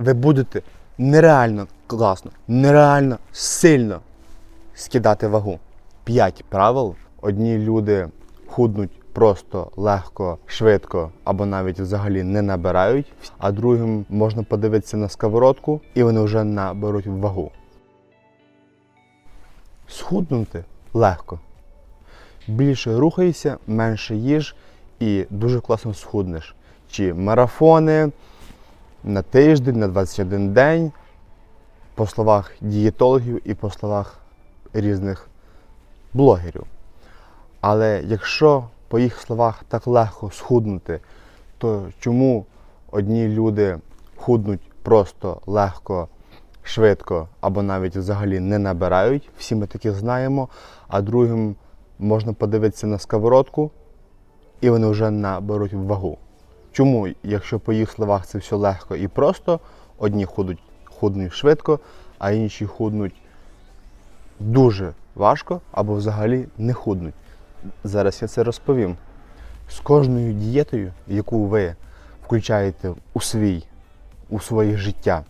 ви будете нереально класно, нереально сильно скидати вагу. П'ять правил. Одні люди худнуть просто легко, швидко або навіть взагалі не набирають, а другим можна подивитися на сковородку і вони вже наберуть вагу. Схуднути легко. Більше рухайся, менше їж і дуже класно схуднеш. Чи марафони на тиждень, на 21 день, по словах дієтологів і по словах різних блогерів. Але якщо по їх словах так легко схуднути, то чому одні люди худнуть просто легко, швидко або навіть взагалі не набирають, всі ми таких знаємо, а другим можна подивитися на сковородку і вони вже наберуть вагу. Чому, якщо по їх словах це все легко і просто, одні худуть, худнуть швидко, а інші худнуть дуже важко або взагалі не худнуть. Зараз я це розповім. З кожною дієтою, яку ви включаєте у свій, у своє життя,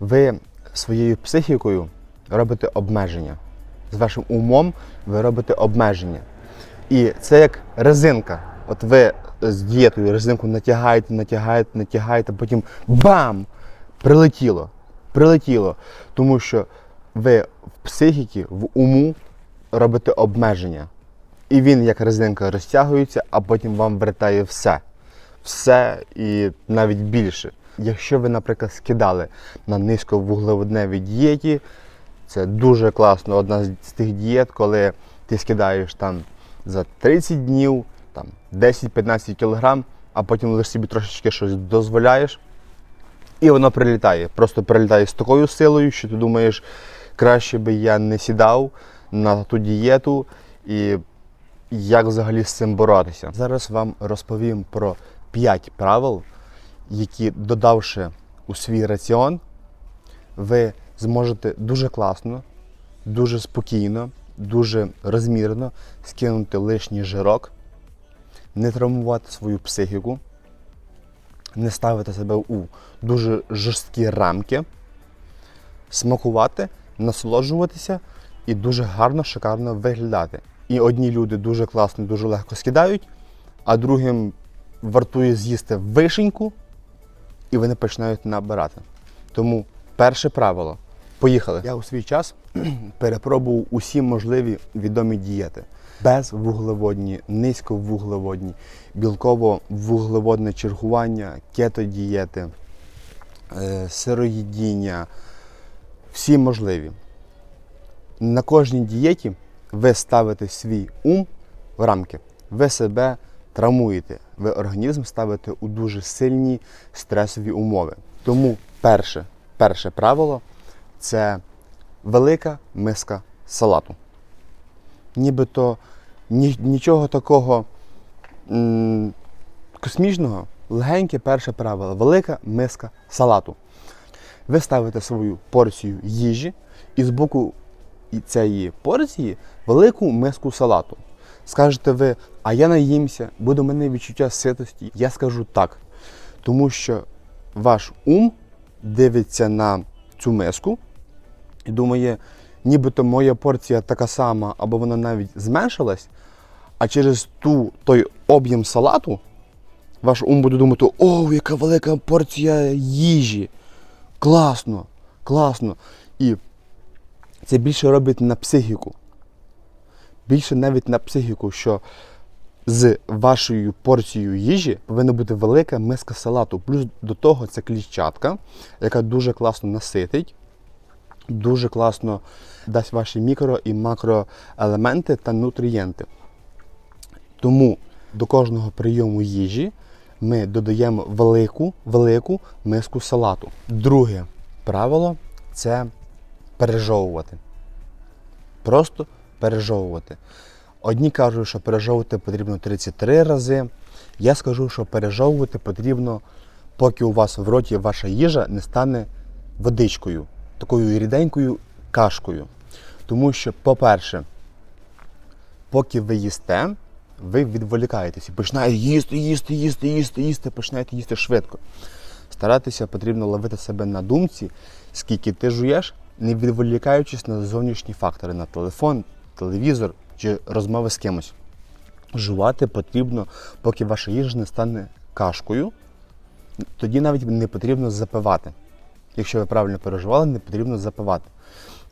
ви своєю психікою робите обмеження. З вашим умом ви робите обмеження. І це як резинка. От ви з дієтою резинку натягаєте, натягаєте, натягаєте, потім бам! Прилетіло. Прилетіло. Тому що ви в психіки, в уму робите обмеження. І він, як резинка, розтягується, а потім вам вертає все. Все і навіть більше. Якщо ви, наприклад, скидали на низьковуглеводневій дієті, це дуже класно. Одна з тих дієт, коли ти скидаєш там за 30 днів там, 10-15 кілограм, а потім лише собі трошечки щось дозволяєш, і воно прилітає. Просто прилітає з такою силою, що ти думаєш, краще би я не сідав на ту дієту і як взагалі з цим боротися. Зараз вам розповім про 5 правил, які додавши у свій раціон, ви зможете дуже класно, дуже спокійно, дуже розмірно скинути лишній жирок, не травмувати свою психіку, не ставити себе у дуже жорсткі рамки, смакувати, насолоджуватися і дуже гарно, шикарно виглядати. І одні люди дуже класно, дуже легко скидають, а другим вартує з'їсти вишеньку, і вони починають набирати. Тому перше правило. Поїхали. Я у свій час перепробував усі можливі відомі дієти. Безвуглеводні, низьковуглеводні, білково-вуглеводне чергування, кетодієти, е, сироїдіння, всі можливі. На кожній дієті ви ставите свій ум в рамки, ви себе травмуєте, ви організм ставите у дуже сильні стресові умови. Тому перше, перше правило це велика миска салату. Нібито нічого такого космічного, легеньке перше правило велика миска салату. Ви ставите свою порцію їжі і з боку цієї порції велику миску салату. Скажете ви, а я наїмся, буде у мене відчуття ситості. Я скажу так. Тому що ваш ум дивиться на цю миску і думає, нібито моя порція така сама, або вона навіть зменшилась, а через ту, той об'єм салату ваш ум буде думати, о, яка велика порція їжі. Класно, класно. І це більше робить на психіку. Більше навіть на психіку, що з вашою порцією їжі повинна бути велика миска салату. Плюс до того це клітчатка, яка дуже класно наситить, дуже класно дасть ваші мікро і макроелементи та нутрієнти. Тому до кожного прийому їжі ми додаємо велику, велику миску салату. Друге правило це пережовувати. Просто пережовувати. Одні кажуть, що пережовувати потрібно 33 рази. Я скажу, що пережовувати потрібно, поки у вас в роті ваша їжа не стане водичкою, такою ріденькою кашкою. Тому що, по-перше, поки ви їсте, ви відволікаєтесь і починаєте їсти, їсти, їсти, їсти, їсти, починаєте їсти швидко. старатися потрібно ловити себе на думці, скільки ти жуєш, не відволікаючись на зовнішні фактори, на телефон, телевізор чи розмови з кимось. Жувати потрібно, поки ваша їжа не стане кашкою, тоді навіть не потрібно запивати. Якщо ви правильно переживали, не потрібно запивати.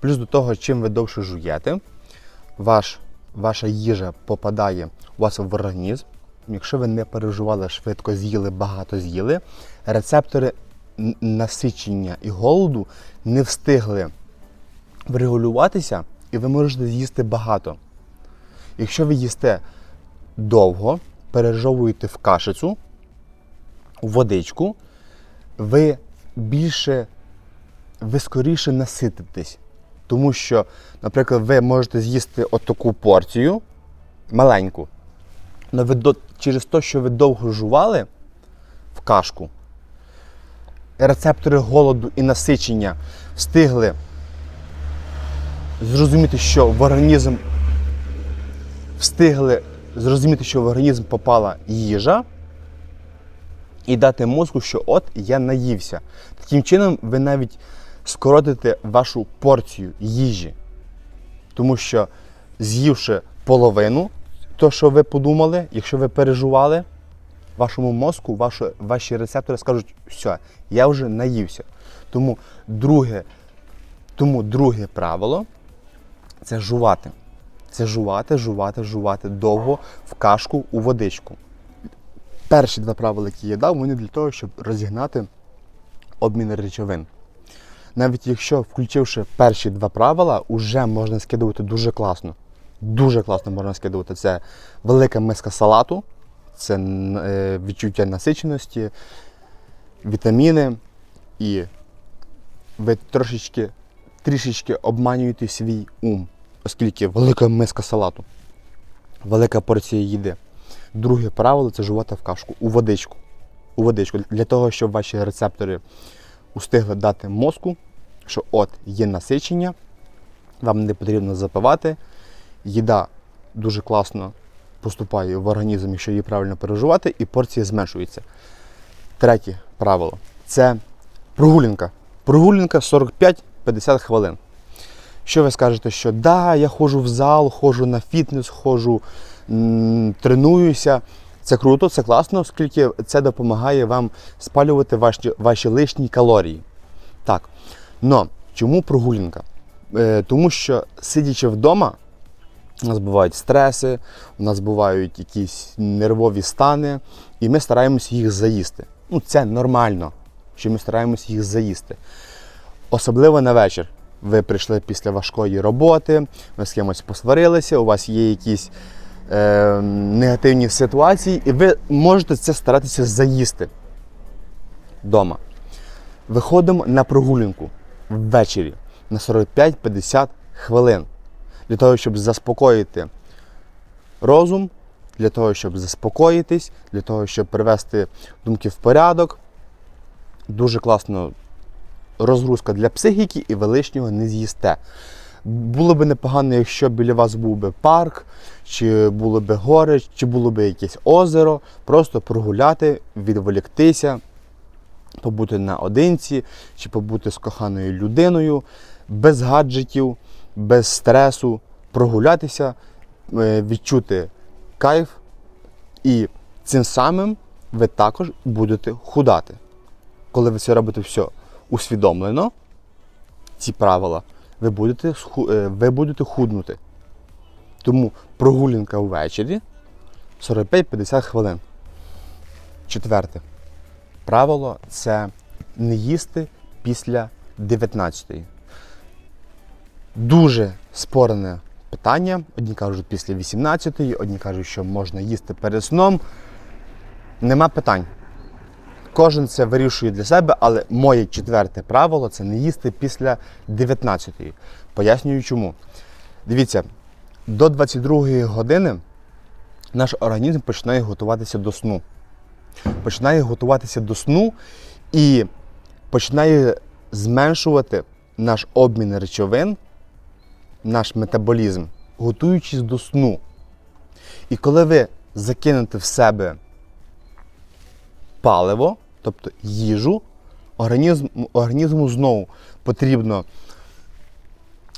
Плюс до того, чим ви довше жуєте, ваш, ваша їжа попадає у вас в організм. Якщо ви не переживали, швидко з'їли, багато з'їли, рецептори насичення і голоду не встигли врегулюватися, і ви можете з'їсти багато. Якщо ви їсте довго, пережовуєте в кашицю, у водичку, ви більше, ви скоріше насититесь. Тому що, наприклад, ви можете з'їсти отаку порцію маленьку, але ви через те, що ви довго жували в кашку, рецептори голоду і насичення встигли зрозуміти, що в організм встигли зрозуміти, що в організм попала їжа, і дати мозку, що от я наївся. Таким чином, ви навіть скоротите вашу порцію їжі. Тому що, з'ївши половину, то, що ви подумали, якщо ви переживали, вашому мозку, ваші, ваші рецептори скажуть, все, я вже наївся. Тому друге, тому друге правило це жувати. Це жувати, жувати, жувати довго в кашку у водичку. Перші два правила, які я дав, вони для того, щоб розігнати обмін речовин. Навіть якщо, включивши перші два правила, вже можна скидувати дуже класно. Дуже класно можна скидувати. Це велика миска салату, це е, відчуття насиченості, вітаміни. І ви трошечки, трішечки обманюєте свій ум, оскільки велика миска салату, велика порція їди. Друге правило це жувати в кашку у водичку. У водичку. Для того, щоб ваші рецептори устигли дати мозку, що от є насичення, вам не потрібно запивати. Їда дуже класно поступає в організм, якщо її правильно переживати, і порція зменшується. Третє правило це прогулянка. Прогулянка 45-50 хвилин. Що ви скажете, що да, я ходжу в зал, ходжу на фітнес, ходжу, тренуюся. Це круто, це класно, оскільки це допомагає вам спалювати ваші, ваші лишні калорії. Так. Но чому прогулянка? Е, тому що сидячи вдома, у нас бувають стреси, у нас бувають якісь нервові стани, і ми стараємося їх заїсти. Ну, це нормально, що ми стараємося їх заїсти. Особливо на вечір. Ви прийшли після важкої роботи, ви з кимось посварилися, у вас є якісь е, негативні ситуації, і ви можете це старатися заїсти вдома. Виходимо на прогулянку ввечері на 45-50 хвилин для того, щоб заспокоїти розум, для того, щоб заспокоїтись, для того, щоб привести думки в порядок. Дуже класно розгрузка для психіки і ви лишнього не з'їсте. Було б непогано, якщо біля вас був би парк, чи було б гори, чи було б якесь озеро, просто прогуляти, відволіктися, побути наодинці, чи побути з коханою людиною, без гаджетів, без стресу, прогулятися, е, відчути кайф, і цим самим ви також будете худати. Коли ви це робите все усвідомлено, ці правила, ви будете, е, ви будете худнути. Тому прогулянка ввечері 45-50 хвилин. Четверте правило це не їсти після 19-ї. Дуже спорне питання. Одні кажуть після 18-ї, одні кажуть, що можна їсти перед сном. Нема питань. Кожен це вирішує для себе, але моє четверте правило це не їсти після 19-ї. Пояснюю чому. Дивіться, до 22-ї години наш організм починає готуватися до сну. Починає готуватися до сну і починає зменшувати наш обмін речовин, наш метаболізм, готуючись до сну. І коли ви закинете в себе паливо, тобто їжу, організм, організму знову потрібно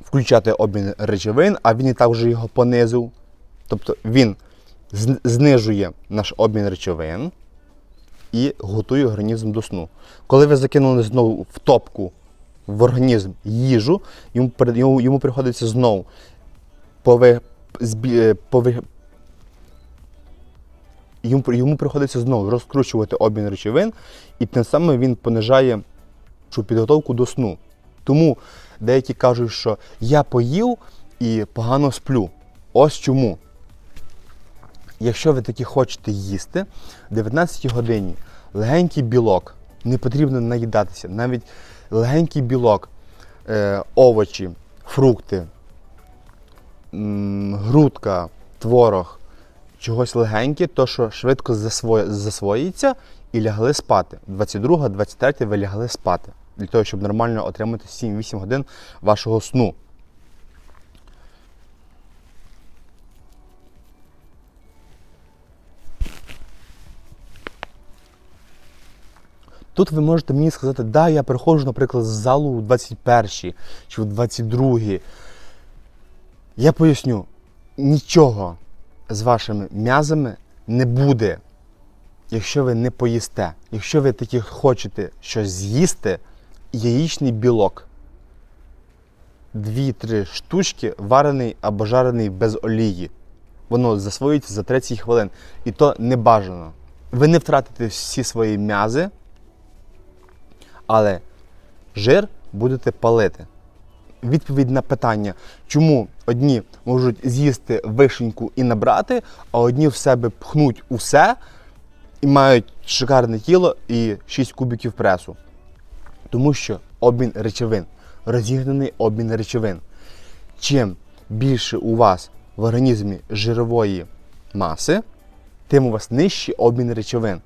включати обмін речовин, а він і так вже його понизив. Тобто він знижує наш обмін речовин і готує організм до сну. Коли ви закинули знову в топку в організм їжу, йому, йому, йому приходиться знову пове, пове, йому, йому приходиться знову розкручувати обмін речовин, і тим самим він понижає цю підготовку до сну. Тому деякі кажуть, що я поїв і погано сплю. Ось чому. Якщо ви таки хочете їсти, в 19 годині легенький білок, не потрібно наїдатися, навіть легенький білок, е, овочі, фрукти, грудка, творог, чогось легеньке, то що швидко засво- засвоїться і лягли спати. 22-23 ви лягли спати. Для того, щоб нормально отримати 7-8 годин вашого сну. Тут ви можете мені сказати, да, я приходжу, наприклад, з залу у 21 чи в 22. Я поясню, нічого з вашими м'язами не буде, якщо ви не поїсте. Якщо ви таки хочете щось з'їсти, яєчний білок. Дві-три штучки варений або жарений без олії. Воно засвоюється за 30 хвилин. І то не бажано. Ви не втратите всі свої м'язи, але жир будете палити. Відповідь на питання, чому одні можуть з'їсти вишеньку і набрати, а одні в себе пхнуть усе і мають шикарне тіло і 6 кубиків пресу. Тому що обмін речовин, розігнаний обмін речовин. Чим більше у вас в організмі жирової маси, тим у вас нижчий обмін речовин.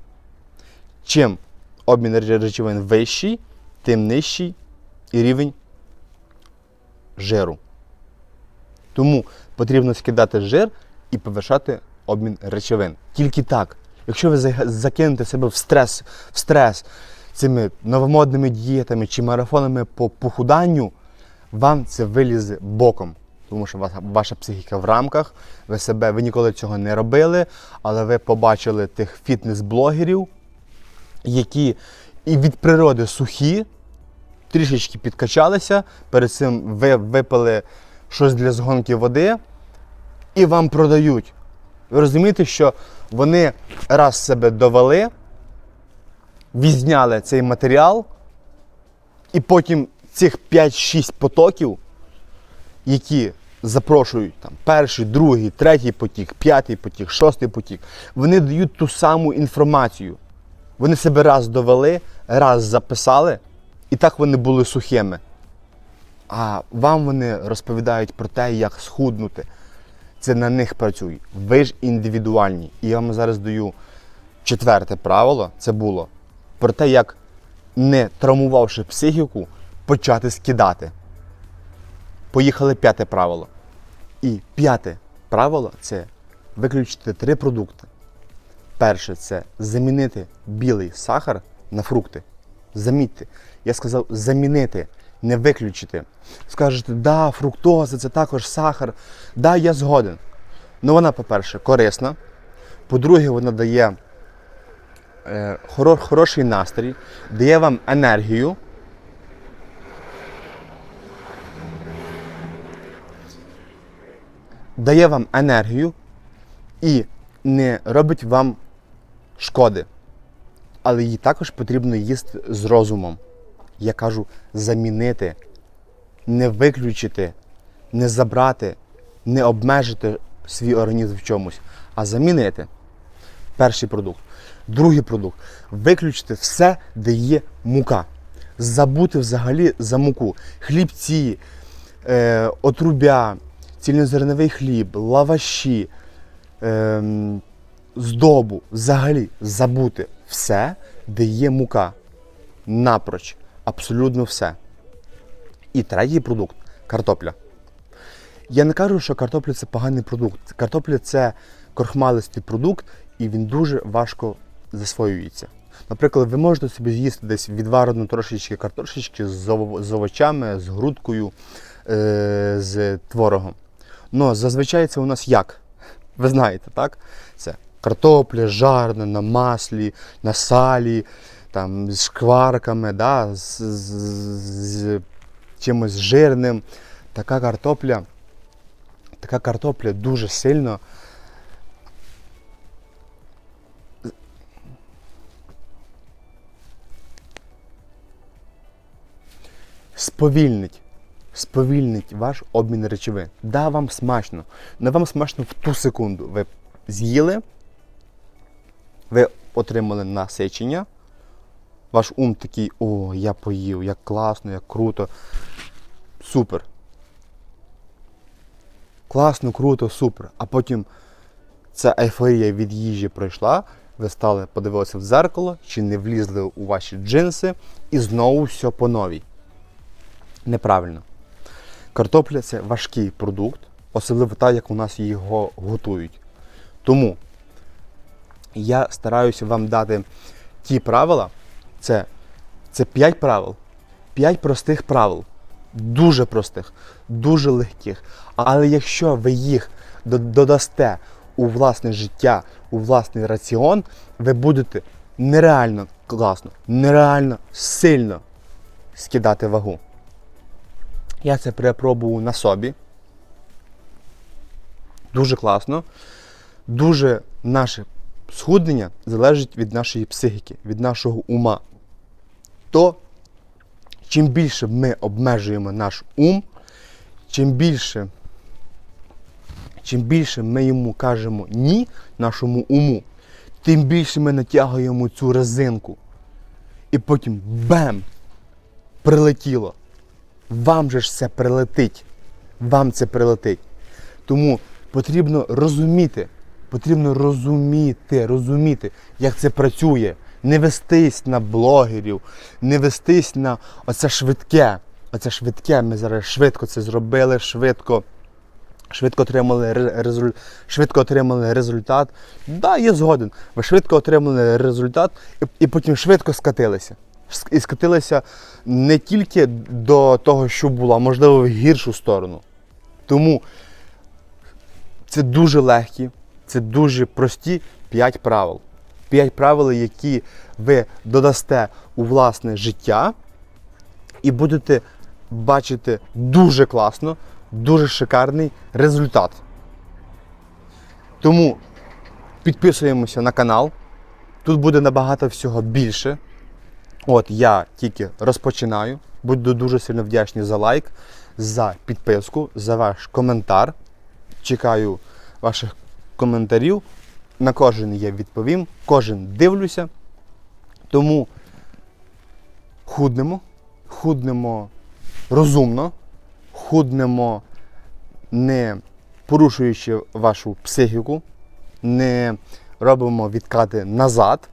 Чим обмін речовин вищий, тим нижчий і рівень жиру. Тому потрібно скидати жир і повишати обмін речовин. Тільки так. Якщо ви закинете себе в стрес, в стрес цими новомодними дієтами чи марафонами по похуданню, вам це вилізе боком. Тому що ваша, психіка в рамках, ви себе, ви ніколи цього не робили, але ви побачили тих фітнес-блогерів, які і від природи сухі, трішечки підкачалися, перед цим ви випили щось для згонки води і вам продають. Ви розумієте, що вони раз себе довели, відзняли цей матеріал, і потім цих 5-6 потоків, які запрошують там, перший, другий, третій потік, п'ятий потік, шостий потік, вони дають ту саму інформацію. Вони себе раз довели, раз записали, і так вони були сухими. А вам вони розповідають про те, як схуднути. Це на них працює. Ви ж індивідуальні. І я вам зараз даю четверте правило: це було про те, як, не травмувавши психіку, почати скидати. Поїхали п'яте правило. І п'яте правило це виключити три продукти. Перше це замінити білий сахар на фрукти. Замітьте. Я сказав замінити, не виключити. Скажете, да, фруктоза це також сахар. Да, я згоден. Ну вона, по-перше, корисна. По-друге, вона дає е, хоро- хороший настрій, дає вам енергію. Дає вам енергію і не робить вам шкоди. Але її також потрібно їсти з розумом. Я кажу замінити, не виключити, не забрати, не обмежити свій організм в чомусь, а замінити перший продукт. Другий продукт виключити все, де є мука. Забути взагалі за муку. Хлібці, е, отрубя, цільнозерновий хліб, лаваші, ем, здобу, взагалі забути все, де є мука. Напроч. Абсолютно все. І третій продукт картопля. Я не кажу, що картопля це поганий продукт. Картопля це крохмалистий продукт, і він дуже важко засвоюється. Наприклад, ви можете собі з'їсти десь відварену трошечки картошечки з, ово- з овочами, з грудкою, е, з творогом. Ну, зазвичай це у нас як? Ви знаєте, так? Це картопля жарена на маслі, на салі, там, з шкварками, да? з, з, з чимось жирним. Така картопля, така картопля дуже сильно сповільнить, сповільнить ваш обмін речовин. Да, вам смачно. Не вам смачно в ту секунду. Ви з'їли, ви отримали насичення. Ваш ум такий, о, я поїв, як класно, як круто. Супер. Класно, круто, супер. А потім ця ейфорія від їжі пройшла, ви стали, подивилися в зеркало, чи не влізли у ваші джинси, і знову все по новій. Неправильно. Картопля це важкий продукт, особливо так, як у нас його готують. Тому я стараюся вам дати ті правила, це, це 5 правил, 5 простих правил, дуже простих, дуже легких. Але якщо ви їх додасте у власне життя, у власний раціон, ви будете нереально класно, нереально сильно скидати вагу. Я це перепробував на собі. Дуже класно. Дуже наше схуднення залежить від нашої психіки, від нашого ума. То чим більше ми обмежуємо наш ум, чим більше, чим більше ми йому кажемо ні нашому уму, тим більше ми натягуємо цю резинку. І потім бем! Прилетіло вам же ж це прилетить. Вам це прилетить. Тому потрібно розуміти, потрібно розуміти, розуміти, як це працює. Не вестись на блогерів, не вестись на оце швидке. Оце швидке. Ми зараз швидко це зробили, швидко. Швидко отримали ре- резуль... швидко отримали результат. Да, я згоден. Ви швидко отримали результат і, і потім швидко скатилися. І скатилися не тільки до того, що було, а можливо в гіршу сторону. Тому це дуже легкі, це дуже прості 5 правил. 5 правил, які ви додасте у власне життя і будете бачити дуже класно, дуже шикарний результат. Тому підписуємося на канал. Тут буде набагато всього більше. От я тільки розпочинаю. Буду дуже сильно вдячний за лайк, за підписку, за ваш коментар. Чекаю ваших коментарів. На кожен я відповім, кожен дивлюся. Тому худнемо, худнемо розумно, худнемо не порушуючи вашу психіку, не робимо відкати назад,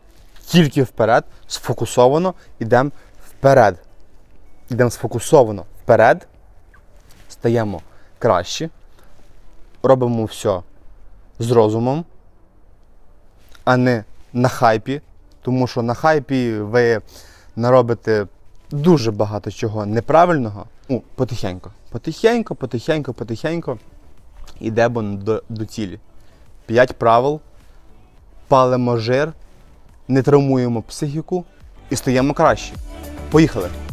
тільки вперед, сфокусовано йдемо вперед. Йдемо сфокусовано вперед, стаємо краще, робимо все з розумом, а не на хайпі, тому що на хайпі ви наробите дуже багато чого неправильного. Ну, потихеньку. Потихеньку, потихеньку, потихеньку йдемо до, до цілі. П'ять правил, палимо жир, не травмуємо психіку і стаємо краще. Поїхали!